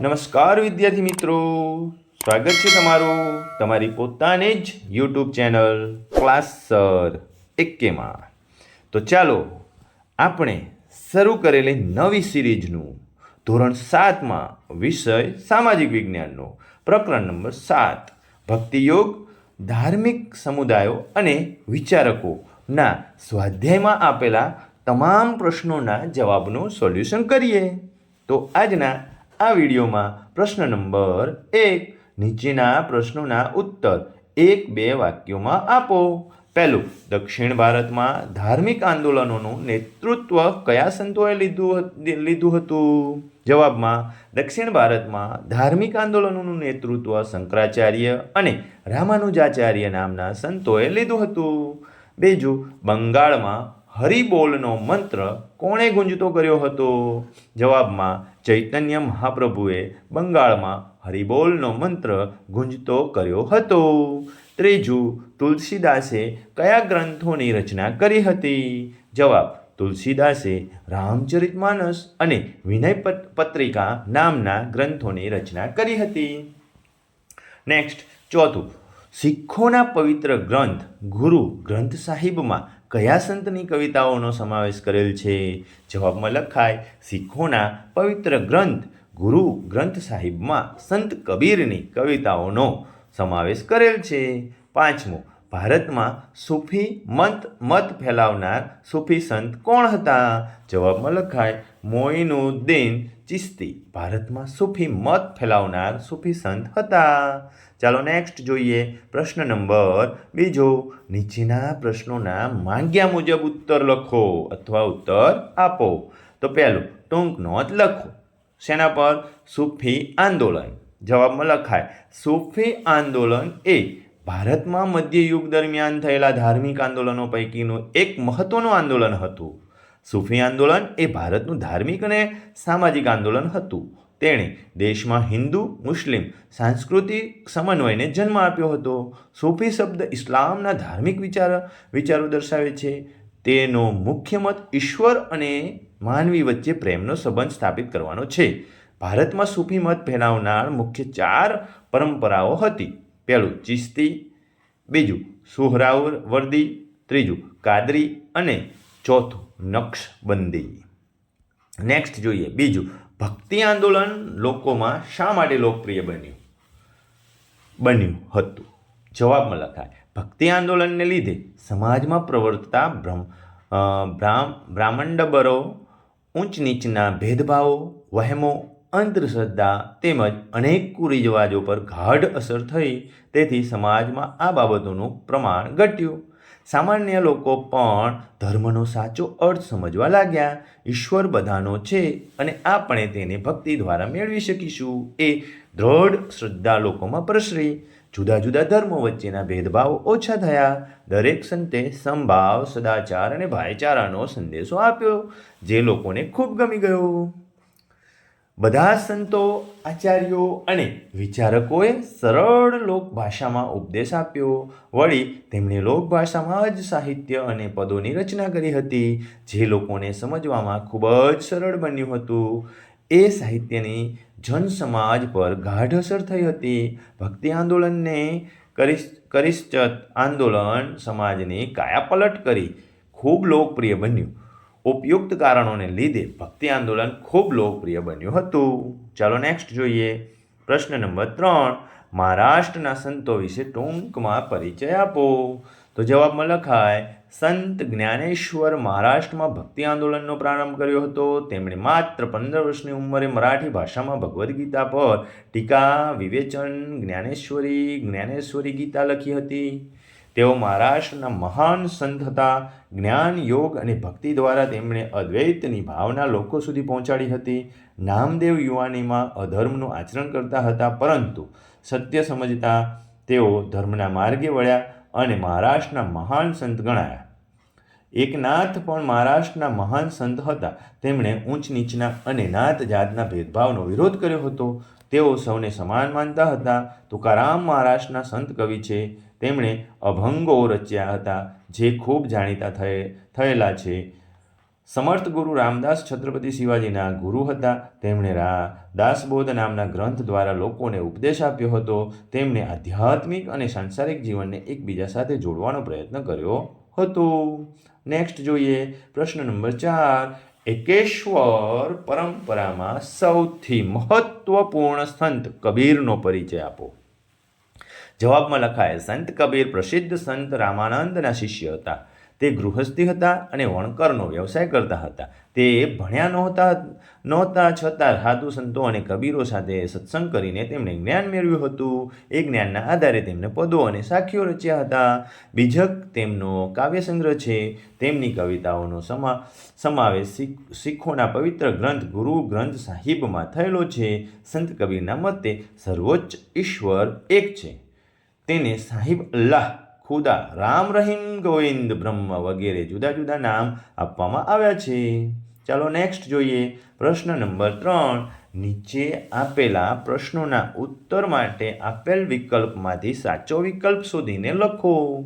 નમસ્કાર વિદ્યાર્થી મિત્રો. સ્વાગત છે તમારું તમારી પોતાની જ યુટ્યુબ ચેનલ ક્લાસ સર એકેમાં. તો ચાલો આપણે શરૂ કરેલી નવી સિરીઝનું ધોરણ સાતમાં વિષય સામાજિક વિજ્ઞાનનો. પ્રકરણ નંબર સાત. ભક્તિયોગ, ધાર્મિક સમુદાયો અને વિચારકોના સ્વાધ્યાયમાં આપેલા તમામ પ્રશ્નોના જવાબનું સોલ્યુશન કરીએ. તો આજના આ વિડીયોમાં પ્રશ્ન નંબર એક, નીચેના પ્રશ્નોના ઉત્તર એક બે વાક્યોમાં આપો. પહેલું, દક્ષિણ ભારતમાં ધાર્મિક આંદોલનોનું નેતૃત્વ કયા સંતોએ લીધું લીધું હતું? જવાબમાં, દક્ષિણ ભારતમાં ધાર્મિક આંદોલનોનું નેતૃત્વ શંકરાચાર્ય અને રામાનુજાચાર્ય નામના સંતોએ લીધું હતું. બીજું, બંગાળમાં હરિબોલનો મંત્ર કોણે ગુંજતો કર્યો હતો? જવાબમાં ચૈતન્ય મહાપ્રભુએ બંગાળમાં હરિબોલનો મંત્ર ગુંજતો કર્યો હતો. ત્રીજું, તુલસીદાસે કયા ગ્રંથોની રચના કરી હતી? જવાબ, તુલસીદાસે રામચરિતમાનસ અને વિનય પત- પત્રિકા નામના ગ્રંથોની રચના કરી હતી. નેક્સ્ટ, ચોથું, શીખોના પવિત્ર ગ્રંથ ગુરુ ગ્રંથ સાહિબમાં કયા સંતની કવિતાઓનો સમાવેશ કરેલ છે? જવાબમાં લખાય, શીખોના પવિત્ર ગ્રંથ, ગુરુ ગ્રંથ સાહિબમાં સંત કબીરની કવિતાઓનો સમાવેશ કરેલ છે. પાંચમું, ભારતમાં સૂફી મત મત ફેલાવનાર સૂફી સંત કોણ હતા? જવાબમાં લખાય, મોઇનુદ્દીન ચિસ્તી ભારતમાં સૂફી મત ફેલાવનાર સૂફી સંત હતા. ચાલો નેક્સ્ટ જોઈએ પ્રશ્ન નંબર બીજો. નીચેના પ્રશ્નોના માંગ્યા મુજબ ઉત્તર લખો અથવા ઉત્તર આપો. તો પહેલું, ટૂંક નોંધ લખો. શેના પર? સૂફી આંદોલન. જવાબમાં લખાય, સૂફી આંદોલન એ ભારતમાં મધ્યયુગ દરમિયાન થયેલા ધાર્મિક આંદોલનો પૈકીનું એક મહત્વનું આંદોલન હતું. સૂફી આંદોલન એ ભારતનું ધાર્મિક અને સામાજિક આંદોલન હતું. તેણે દેશમાં હિન્દુ, મુસ્લિમ, સાંસ્કૃતિક સમન્વયને જન્મ આપ્યો હતો. સૂફી શબ્દ ઇસ્લામના ધાર્મિક વિચાર, વિચારો દર્શાવે છે. તેનો મુખ્ય મત ઈશ્વર અને માનવી વચ્ચે પ્રેમનો સંબંધ સ્થાપિત કરવાનો છે. ભારતમાં સૂફી મત ફેલાવનાર મુખ્ય ચાર પરંપરાઓ હતી. પહેલું ચિસ્તી, બીજું સુહરાવર્દી, ત્રીજું કાદરી અને ચોથું નક્ષબંધી નેક્સ્ટ જોઈએ. બીજું, ભક્તિ આંદોલન લોકોમાં શા માટે લોકપ્રિય બન્યું? બન્યું હતું. જવાબમાં લખાય, ભક્તિ આંદોલનને લીધે સમાજમાં પ્રવર્તતા બ્રહ્મ બ્રાહ્મ બ્રાહ્મણડબરો ઊંચ નીચના ભેદભાવો, વહેમો, અંધશ્રદ્ધા તેમજ અનેક કુરિવાજો પર ગાઢ અસર થઈ. તેથી સમાજમાં આ બાબતોનું પ્રમાણ ઘટ્યું. સામાન્ય લોકો પણ ધર્મનો સાચો અર્થ સમજવા લાગ્યા. ઈશ્વર બધાનો છે અને આપણે તેને ભક્તિ દ્વારા મેળવી શકીશું. એ દ્રઢ શ્રદ્ધા લોકોમાં પ્રસરી. જુદા જુદા ધર્મો વચ્ચેના ભેદભાવ ઓછા થયા. દરેક સંતે સંભાવ, સદાચાર અને ભાઈચારાનો સંદેશો આપ્યો. જે લોકોને ખૂબ ગમી ગયો. બધા સંતો, આચાર્યો અને વિચારકોએ સરળ લોકભાષામાં ઉપદેશ આપ્યો. વળી તેમણે લોકભાષામાં જ સાહિત્ય અને પદોની રચના કરી હતી, જે લોકોને સમજવામાં ખૂબ જ સરળ બન્યું હતું. એ સાહિત્યની જનસમાજ પર ગાઢ અસર થઈ હતી. ભક્તિ આંદોલનને કરિશ્ચત આંદોલન સમાજની કાયાપલટ કરી ખૂબ લોકપ્રિય બન્યું. ઉપયુક્ત કારણોને લીધે ભક્તિ આંદોલન ખૂબ લોકપ્રિય બન્યું હતું. ચાલો નેક્સ્ટ જોઈએ. પ્રશ્ન નંબર ત્રણ. મહારાષ્ટ્રના સંતો વિશે ટૂંકમાં પરિચય આપો. તો જવાબમાં લખાય, સંત જ્ઞાનેશ્વર મહારાષ્ટ્રમાં ભક્તિ આંદોલનનો પ્રારંભ કર્યો હતો. તેમણે માત્ર પંદર વર્ષની ઉંમરે મરાઠી ભાષામાં ભગવદ્ ગીતા પર ટીકા, વિવેચન, જ્ઞાનેશ્વરી જ્ઞાનેશ્વરી ગીતા લખી હતી. તેઓ મહારાષ્ટ્રના મહાન સંત હતા. જ્ઞાન, યોગ અને ભક્તિ દ્વારા તેમણે અદ્વૈતની ભાવના લોકો સુધી પહોંચાડી હતી. નામદેવ યુવાનીમાં અધર્મનું આચરણ કરતા હતા, પરંતુ સત્ય સમજતા તેઓ ધર્મના માર્ગે વળ્યા અને મહારાષ્ટ્રના મહાન સંત ગણાયા. એકનાથ પણ મહારાષ્ટ્રના મહાન સંત હતા. તેમણે ઊંચ નીચના અને નાત જાતના ભેદભાવનો વિરોધ કર્યો હતો. તેઓ સૌને સમાન માનતા હતા. તુકારામ મહારાષ્ટ્રના સંત કવિ છે. તેમણે અભંગો રચ્યા હતા, જે ખૂબ જાણીતા થયે, થયેલા છે. સમર્થ ગુરુ રામદાસ છત્રપતિ શિવાજીના ગુરુ હતા. તેમણે રા દાસબોધ નામના ગ્રંથ દ્વારા લોકોને ઉપદેશ આપ્યો હતો. તેમણે આધ્યાત્મિક અને સાંસારિક જીવનને એકબીજા સાથે જોડવાનો પ્રયત્ન કર્યો હતો. નેક્સ્ટ જોઈએ, પ્રશ્ન નંબર ચાર. એકેશ્વર પરંપરામાં સૌથી મહત્વપૂર્ણ સંત કબીરનો પરિચય આપો. જવાબમાં લખાય સંત કબીર પ્રસિદ્ધ સંત રામાનંદના શિષ્ય હતા. તે ગૃહસ્થી હતા અને વણકરનો વ્યવસાય કરતા હતા. તે ભણ્યા નહોતા નહોતા છતાં સાધુ સંતો અને કબીરો સાથે સત્સંગ કરીને તેમણે જ્ઞાન મેળવ્યું હતું. એ જ્ઞાનના આધારે તેમણે પદો અને સાખીઓ રચ્યા હતા. બીજક તેમનો કાવ્યસંગ્રહ છે. તેમની કવિતાઓનો સમા, સમાવેશ શીખ, શીખોના પવિત્ર ગ્રંથ, ગુરુ ગ્રંથ સાહિબમાં થયેલો છે. સંત કબીરના મતે સર્વોચ્ચ ઈશ્વર એક છે. તેને સાહિબ અલ્લાહ ખુદા રામ રહીમ ગોવિંદ બ્રહ્મ વગેરે જુદા જુદા નામ આપવામાં આવ્યા છે. ચાલો નેક્સ્ટ જોઈએ. પ્રશ્ન નંબર ત્રણ. નીચે આપેલા પ્રશ્નોના ઉત્તર માટે આપેલ વિકલ્પમાંથી સાચો વિકલ્પ શોધીને લખો.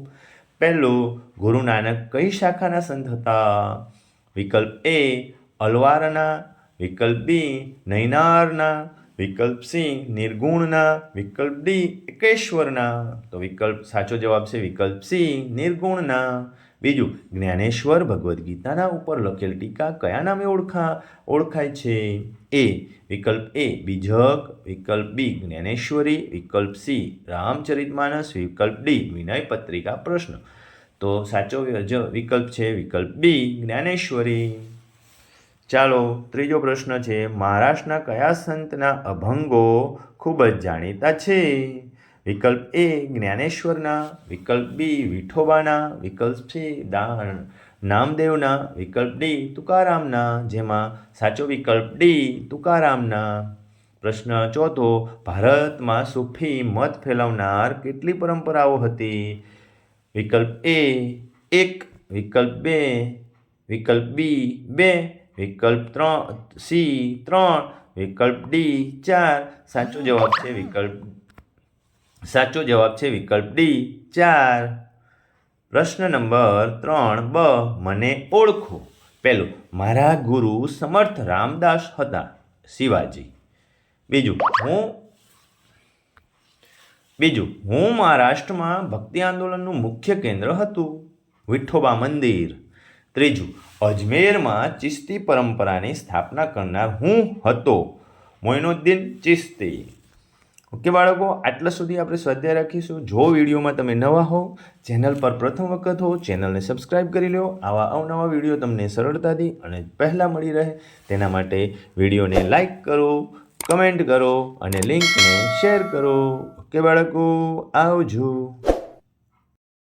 પહેલો ગુરુ નાનક કઈ શાખાના સંત હતા? વિકલ્પ એ, અલવારના. વિકલ્પ બી, નૈનારના. વિકલ્પ સી, નિર્ગુણના, વિકલ્પ ડી, એકેશ્વરના. તો વિકલ્પ, સાચો જવાબ છે વિકલ્પ સી, નિર્ગુણના. બીજું, જ્ઞાનેશ્વર ભગવદ્ ગીતાના ઉપર લખેલ ટીકા કયા નામે ઓળખા, ઓળખાય છે? એ, વિકલ્પ એ, બીજક, વિકલ્પ બી, જ્ઞાનેશ્વરી, વિકલ્પ સી રામચરિતમાનસ વિકલ્પ ડી, વિનય પત્રિકા પ્રશ્ન. તો સાચો વિકલ્પ છે વિકલ્પ બી, જ્ઞાનેશ્વરી. ચાલો, ત્રીજો પ્રશ્ન છે, મહારાષ્ટ્રના કયા સંતના અભંગો ખૂબ જ જાણીતા છે? વિકલ્પ એ, જ્ઞાનેશ્વરના, વિકલ્પ બી, વિઠોબાના, વિકલ્પ છે દા નામદેવના, વિકલ્પ ડી, તુકારામના, જેમાં સાચો વિકલ્પ ડી, તુકારામના. પ્રશ્ન ચોથો, ભારતમાં સૂફી મત ફેલાવનાર કેટલી પરંપરાઓ હતી? વિકલ્પ એ, એક, વિકલ્પ બે, વિકલ્પ બી, બે વિકલ્પ ત્રણ, સી ત્રણ, વિકલ્પ ડી ચાર. સાચો જવાબ છે વિકલ્પ, સાચો જવાબ છે વિકલ્પ ડી ચાર. પ્રશ્ન નંબર ત્રણ, બ, મને ઓળખો. પહેલું, મારા ગુરુ સમર્થ રામદાસ હતા, શિવાજી. બીજું, હું બીજું, હું મહારાષ્ટ્રમાં ભક્તિ આંદોલનનું મુખ્ય કેન્દ્ર હતું, વિઠોબા મંદિર. ત્રીજું, અજમેરમાં ચિસ્તી પરંપરાની સ્થાપના કરનાર હું હતો. મોઇનુદ્દીન ચિસ્તી. ઓકે બાળકો, આટલા સુધી આપણે સ્વાધ્યાય રાખીશું. જો વિડીયોમાં તમે નવા હો, ચેનલ પર પ્રથમ વખત હો, ચેનલને સબસ્ક્રાઇબ કરી લો આવા અવનવા વીડિયો તમને સરળતાથી અને પહેલાં મળી રહે તેના માટે વિડીયોને લાઈક કરો, કમેન્ટ કરો અને લિંકને શેર કરો. ઓકે બાળકો, આવજો.